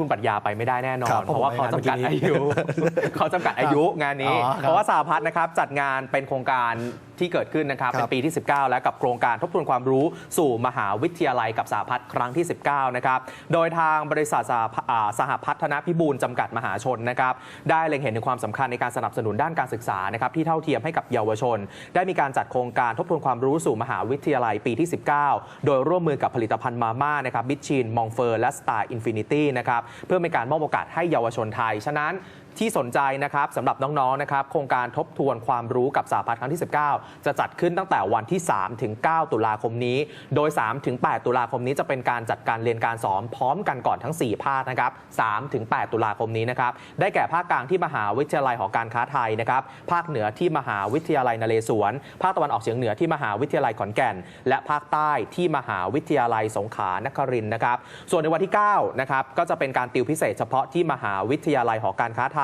คุณปรัชญาไปไม่ได้แน่นอครันบเพราะว่าเขาจำกัดผมไปงานอายุ เขาจำกัดอายุงานนี้ อ๋อครับ เพราะว่าสหพัฒน์นะครับจัดงานเป็นโครงการที่เกิดขึ้นนะครับครับเป็นปีที่ 19 แล้วกับโครงการทบทวนความรู้สู่มหาวิทยาลัยกับสหพัฒน์ครั้งที่ 19 นะครับ โดยทางบริษัทสหพอ่าสหพัฒนพิบูลจำกัดมหาชนนะครับ ได้เล็งเห็นถึงความสำคัญในการสนับสนุนด้านการศึกษานะครับที่เท่าเทียมให้กับเยาวชน ได้มีการจัดโครงการทบทวนความรู้สู่มหาวิทยาลัยปีที่ 19 โดยร่วมมือกับผลิตภัณฑ์มาม่านะครับบิชชินมองเฟอร์และสตาร์อินฟินิตี้นะครับเพื่อเป็นการมอบโอกาสให้เยาวชนไทย ฉะนั้น ที่สนใจนะครับสำหรับน้องๆนะครับโครงการทบทวนความรู้กับสหพัฒน์ครั้งที่ 19 จะจัดขึ้นตั้งแต่วันที่ 3 ถึง 9 ตุลาคมนี้ โดย 3 ถึง 8 ตุลาคมนี้จะเป็นการจัดการเรียนการสอนพร้อมกันก่อนทั้ง 4 ภาคนะครับ 3 ถึง 8 ตุลาคมนี้นะครับ ได้แก่ภาคกลางที่มหาวิทยาลัยหอการค้าไทยนะครับ ภาคเหนือที่มหาวิทยาลัยนเรศวร ภาคตะวันออกเฉียงเหนือที่มหาวิทยาลัยขอนแก่น และภาคใต้ที่มหาวิทยาลัยสงขลานครินทร์นะครับ ส่วนในวันที่9นะครับก็จะเป็นการติวพิเศษเฉพาะที่มหาวิทยาลัยหอการค้าไทย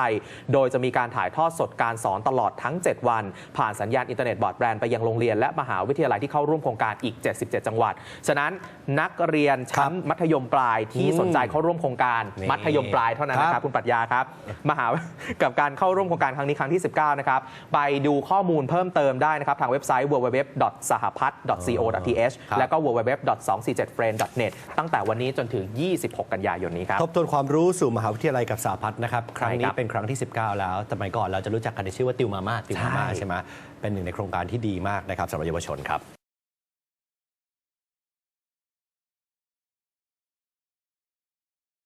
โดยจะมีการถ่ายทอดสดการสอนตลอดทั้ง 7 วัน ผ่านสัญญาณอินเทอร์เน็ตบอร์ดแบรนด์ไปยังโรงเรียนและมหาวิทยาลัยที่เข้าร่วมโครงการอีก 77 จังหวัด ฉะนั้นนักเรียนชั้นมัธยมปลายที่อืมสนใจเข้าร่วมโครงการนี่มัธยมปลายเท่านั้นนะคครัรับบคุณปรัชญาครับมหากับการเข้าร่วมโครงการครั้งนี้ครั้งที่ 19 นะครับไปดูข้อมูลเพิ่มเติมได้นะครับทางเว็บไซต์ www.sahapat.co.th ครับแล้วก็ www.247friend.net ตั้งแต่วันนี้จนถึง 26 กันยายนนี้ครับ ทบทวนความรู้สู่มหาวิทยาลัยกับสาพัฒน์นะครับ ครั้งใช่นี้ครับเป็นครั้งที่ 19 แล้วสมัยก่อนเราจะรู้จักกันในชื่อว่าติวมาม่าติวมาม่าใช่ใช่ไหมเป็นหนึ่งในโครงการที่ดีมากนะครับสำหรับเยาวชนครับ